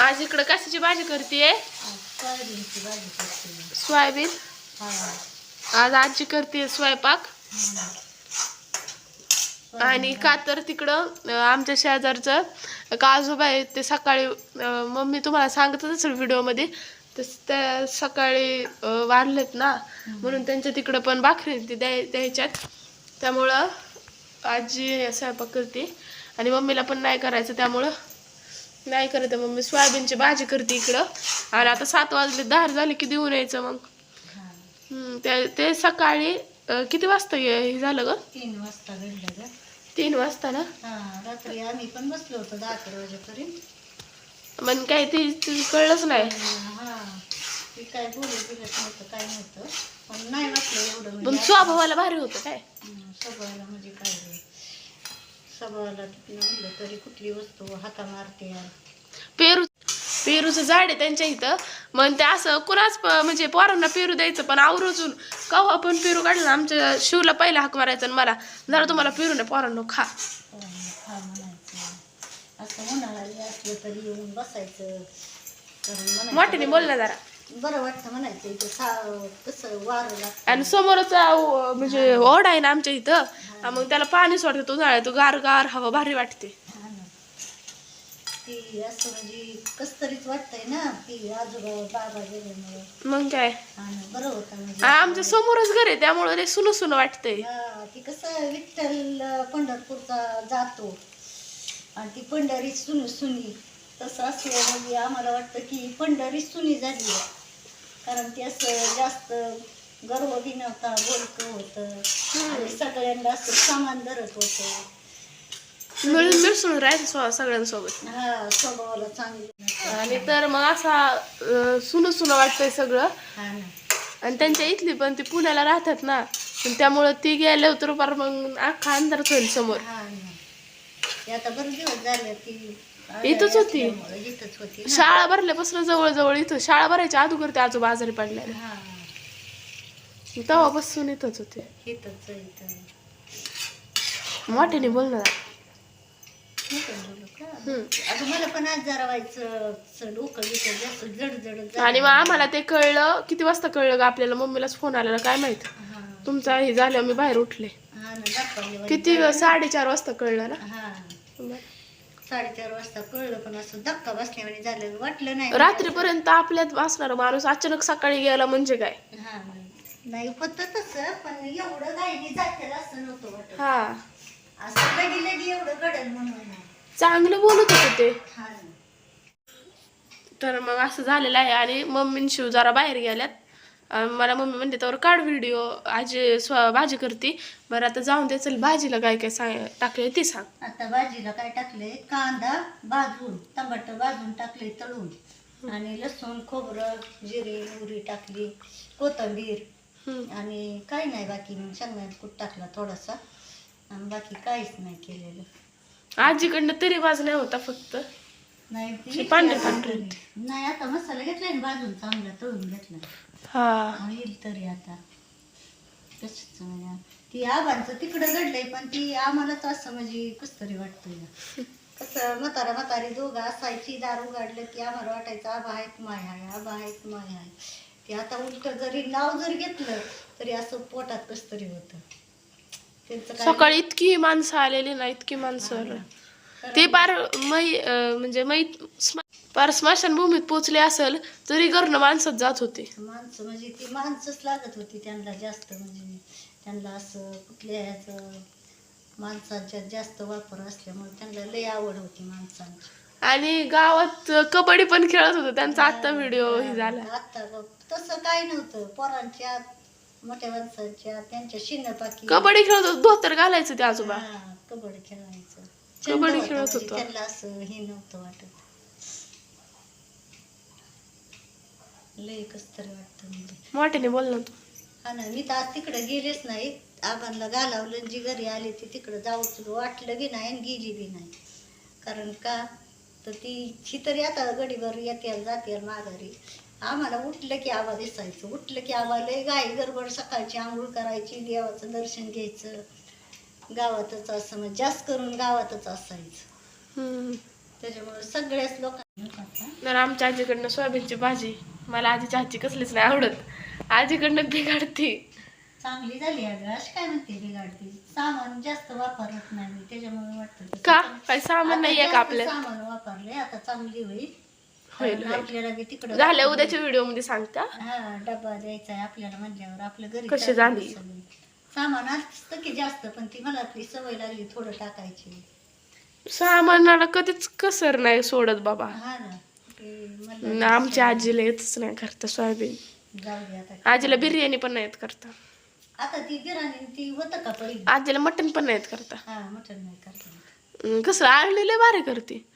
आज इकडं कशाची भाजी करते सोयाबीनची भाजी करते सोयाबीन? आज आजी करते स्वयंपाक. आणि का तर तिकडं आमच्या शेजारचं काजोबा आहे ते सकाळी मम्मी तुम्हाला सांगतच असेल व्हिडिओमध्ये तस त्या सकाळी वाढलेत ना म्हणून त्यांच्या तिकडं पण भाकरी ती द्याय द्यायच्यात. त्यामुळं आजी स्वयंपाक करते. आणि मम्मीला पण नाही करायचं त्यामुळं नाही करत आहे मम्मी सोयाबीनची भाजी करते इकडं. आणि आता सात वाजले दहा झाले की देऊन यायचं मग. ते ते सकाळी किती वाजता हे झालं ग? तीन वाजता घडलं ग. तीन वाजता ना? हा रात्री आम्ही पण बसलो होतो दहा अकरा वाजेपर्यंत. मग काय ते कळलंच नाही. काय बोलू दिलंच नव्हतं काय नव्हतं. पण नाही वाटलं एवढं पण म्हणजे स्वभावाला भारी होतं काय? स्वभावाला म्हणजे काय रे. स्वभावाला तिथनं म्हणलं तरी कुठली वस्तू हाता मारते पेरू पेरूचं झाड आहे त्यांच्या इथं. मग ते असं कुणाच प- म्हणजे पोरांना पेरू द्यायचं पण आवरोजून कवा आपण पेरू काढला आमच्या शिवला पहिला हाक मारायचा आणि मला जरा तुम्हाला पेरू नाही पोरांनो खा. खा म्हणायचं. असं उन्हाळा जरी असलं तरी येऊन बसायचं. कारण म्हणायचं मोठ्याने बोल ना जरा. बरं वाटतं म्हणायचं इथं सा कसं वारं लागतं आणि समोरच म्हणजे ओढ आहे ना आमच्या इथं मग त्याला पाणी सोडतं तो उन्हाळ्यात तो गार गार हवा भारी वाटते. हा ना. ती असं म्हणजे कस तरीच वाटतंय ना ती आजोबा बाबा गेल्यामुळं. मग काय? हा ना बरं होतं म्हणजे. आणि आमच्या समोरच घर आहे त्यामुळे ते सुन सुन वाटतंय. हा, ती कसं विठ्ठल पंढरपूरचा जातो. आणि ती पंढरी सुन सुनी तसं असं म्हणजे आम्हाला वाटतं की पंढरी सुनी झाली आहे. कारण ती असं जास्त गर्व बी नव्हता बोलकं होतं. आणि सगळ्यांना असं सामान धरत होतं. मिळून मिसळून राहायचं स्व- सगळ्यांसोबत. हा स्वभावाला चांगली आणि तर मग असा सुन सुन वाटतंय सगळं. हा ना. आणि त्यांच्या इथली पण ती पुण्याला राहतात ना. पण त्यामुळं ती गेल्या तर फार मग अख्खा अंधारच होईल समोर. हा ना. ती आता बरं दिवस झाले ती इथंच होती. शाळा भरल्यापासून जवळ जवळ इथं. शाळा भरायच्या अगोदर ते आजोबा आजारी पडलेले. हा. तेव्हापासून इथंच होते. मोठ्याने बोलणार. आणि मग आम्हाला ते कळलं. किती वाजता कळलं का आपल्याला? मम्मीलाच फोन आलेला. काय माहीत? तुमचा हे झालं मी बाहेर उठले. किती. साडेचार वाजता कळलं ना? साडेचार वाजता कळलं पण असं धक्का बसल्याने झालं वाटलं नाही. रात्रीपर्यंत आपल्यात असणार माणूस अचानक सकाळी गेला म्हणजे काय? हा नाही होत तसं पण एवढं गायनी जातेल असं नव्हतं वाटत. हा. असं लगी लगी एवढं घडल म्हणून. नाही. चांगलं बोलत होते ते. हा. तर मग असं झालेलं आहे आणि मम्मी शिव जरा बाहेर गेल्यात. मला मम्मी म्हणते तर काढ व्हिडिओ आजी स्व भाजी करते. बरं आता जाऊन दे चल भाजीला काय काय सांग टाकले ते सांग. आता भाजीला काय टाकले कांदा भाजून टमाटर भाजून टाकले तळून. आणि लसूण खोबरं जिरे मोहरी टाकली कोथिंबीर. हम्म. आणि काही नाही बाकी मग शेंगदाण्याचा कूट टाकला थोडासा. आणि बाकी काहीच नाही केलेलं. आजीकडनं तरी भाज नाही होता फक्त. नाही ती शी पांढरी पांढरी होती. नाही आता मसाला भाजून चांगला तळून घेतला हा. हा, येईल तरी आता. म्हणजे ती आबांचं तिकडं घडलंय पण ती आम्हालाच असं म्हणजे कस कसं म्हातारा म्हातारी दोघं असायची दार उघडलं की आम्हाला वाटायचं आबा आहेत माय आहे आबा आहेत माय आहे. ते आता उलट जरी नाव जरी घेतलं तरी असं पोटात कस तरी होतं. त्यांचं काय सकाळी इतकी माणसं आलेली ना इतकी माणसं आली. ते पार मै म्हणजे मै पार स्मशानभूमीत पोचले असेल तरी घरनं माणसात जात होते. माणसं म्हणजे ती माणसंच लागत होती त्यांना जास्त म्हणजे त्यांना असं कुठल्या ह्याचं माणसांच्या जास्त वापर असल्यामुळे त्यांना लय आवड होती माणसांची. आणि गावात कबड्डी पण खेळत होतो त्यांचा आत्ता व्हिडिओ हे झाला. आता बघ तसं काय नव्हतं. पोरांच्या मोठ्या माणसांच्या त्यांच्या शिन्नपाकी कबड्डी खेळत होतो धोतर घालायचं ते आजोबा. हा, कबड्डी कबड्डी होता खेळत म्हणजे होतो. त्यांना असं हे नव्हतं वाटत. लय कस तरी वाटतं म्हणजे. मोठ्याने बोल ना तू. हा ना मी तर आज तिकडे गेलेच नाही. आबांना घालावलं जी घरी आली ती तिकडं जाऊच वाटलं बी नाही आणि गेली बी नाही. कारण का? तर ती ही तरी आता गडीभर येते जाते माघारी. आम्हाला उठलं की आबा दिसायचं उठलं की आबा लय गाई गडबड सकाळची आंघोळ करायची देवाचं दर्शन घ्यायचं. गावातच असं म्हणजे जास्त करून गावातच असायचं हम्म. त्याच्यामुळे सगळ्याच लोकांना तर आमच्या आजीकडनं सोयाबीनची भाजी मला आजीच्या हातची कसलीच नाही आवडत आजीकडनं बिघाडती चांगली झाली अगं अशी काय म्हणते बिघाडती सामान जास्त वापरत नाही मी त्याच्यामुळे वाटतं तसं. का काही सामान आता नाहीये का जास्त आपल्या सामान वापरले आता चांगली होईल होईल, कारण होईल. आपल्याला बी तिकडं झाल्या उद्याच्या व्हिडिओमध्ये सांगता हा डबा द्यायचा आहे आपल्याला म्हणल्यावर आपलं घरी कशी झाली? सगळं. सामान असतं की जास्त पण ती मला आपली सवय लागली थोडं टाकायची. सामानाला कधीच कसर नाही सोडत बाबा. हा ना. ते आमच्या आजीला येतच नाही करता सोयाबीन. जाऊ दे आता. आजीला बिर्याणी पण नाही येत करता. आता ती बिर्याणी ती होतं का पहिली? आजीला मटण पण नाही येत करता. हा मटण नाही करता. अं, कसं आळलेले बारे करते.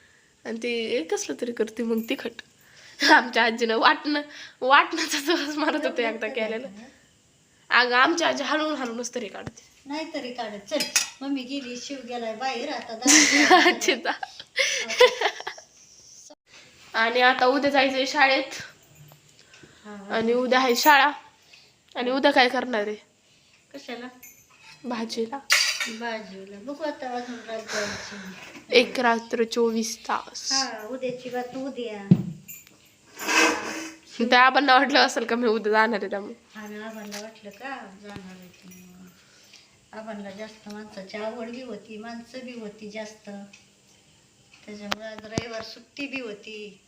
आणि ती कसलं तरी करते मग तिखट. आमच्या आजीनं वाटणं वाटणाचा दिवस मारत होते एकदा केलेलं. अगं आमच्या आजी हलवून हलवूनच तरी काढते. नाही तरी काढत. चल मम्मी गेली शिव गेलाय बाहेर आता आजीचा आणि आता उद्या जायचंय शाळेत. हा. आणि उद्या आहे शाळा. आणि उद्या काय करणार आहे? कशाला? भाजीला. बाजूला बघू आता अजून एक रात्र चोवीस तास. हा उद्याची बात उद्या. त्या आपण वाटलं असेल का मी उद्या जाणार आहे त्यामुळे. आणि आबांना वाटलं का? जाणार आहे आबांना जास्त माणसाची आवड बी होती माणसं बी होती जास्त. त्याच्यामुळे आज रविवार सुट्टी बी होती.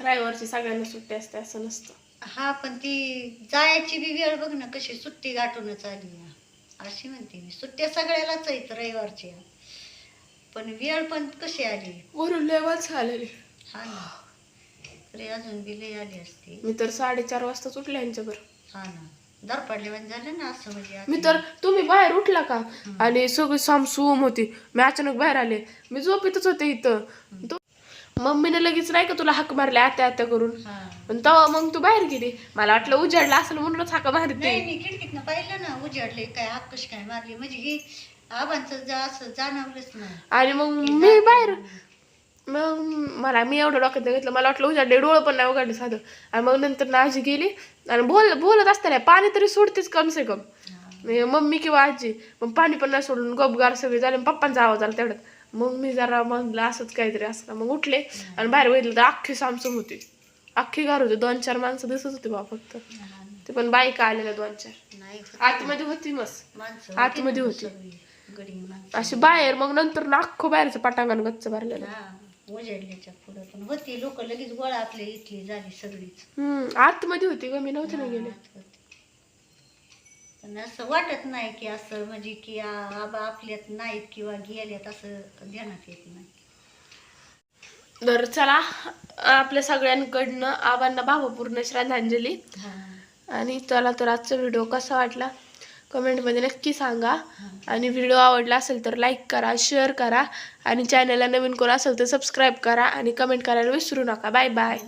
रविवारची सगळ्यांना सुट्टी असते असं नसतं. हा पण ती जायची बी वेळ बघ ना कशी सुट्टी गाठूनच आली ना. अशी म्हणते मी सुट्ट्या सगळ्यालाच आहेत रविवारच्या. पण वेळ पण कशी आली? वरून लेवल झालेली. हा ना. अजून आली असती. मी तर साडेचार वाजता उठले यांच्यावर. हा ना. दर पडले म्हणजे झालं ना असं म्हणजे मी. तर तुम्ही बाहेर उठला का? आणि सगळी सामसूम होती. मी अचानक बाहेर आले. मी झोपेतच होते इथं. तो- मम्मीने लगेच नाही का तुला हाक मारले आत्या आत्या करून? हा. पण तेव्हा मग तू बाहेर गेली. मला वाटलं उजाडला असेल म्हणूनच हाका नाही मारते मी खिडकीतनं पाहिलं ना उजाडले काय हाक कशी काय मारली. म्हणजे ही आबांचं जा असं जाणवलंच नाही. आणि मग मी बाहेर मग मला मी एवढं डोक्यात घेतलं. मला वाटलं उजाडले डोळं पण नाही उघडले साधं. आणि मग नंतर ना आजी गेली आणि बोल बोलत असताना पाणी तरी सोडतेच कम. से कम. म्हणजे मम्मी किंवा आजी मग पाणी पण नाही सोडून गपगार सगळे झाले पप्पांचा आवाज आला तेवढ्यात. मग मी जरा म्हणलं असंच काहीतरी असं. मग उठले आणि बाहेर बघितलं तर अख्खी सामसूम होती. अख्खी गार होती. दोन चार माणसं दिसत होती बा फक्त. ते पण बाईक आलेल्या दोन चार. आतमध्ये होती मस्त आतमध्ये होती. अशी बाहेर मग नंतर ना अख्खं बाहेरचं पटांगण गच्च भरलेलं. उजाडल्याच्या पुढं. पण होती लोक लगेच गोळा आपल्या इथली झाली सगळीच. हम्म आतमध्ये होती ग मी नव्हते ना गेले. आत होती. पण असं वाटत नाही की असं म्हणजे की आ- आबा आपल्यात नाहीत किंवा गेल्यात असं ध्यानात येत नाही. तर चला. आपल्या सगळ्यांकडनं आबांना भावपूर्ण श्रद्धांजली. हा. आणि चला तर आजचा व्हिडिओ कसा वाटला? कमेंटमध्ये नक्की सांगा. आणि व्हिडिओ आवडला असेल तर लाईक करा शेअर करा. आणि चॅनलला नवीन कोण असेल तर सबस्क्राईब करा आणि कमेंट करायला विसरू नका. Bye bye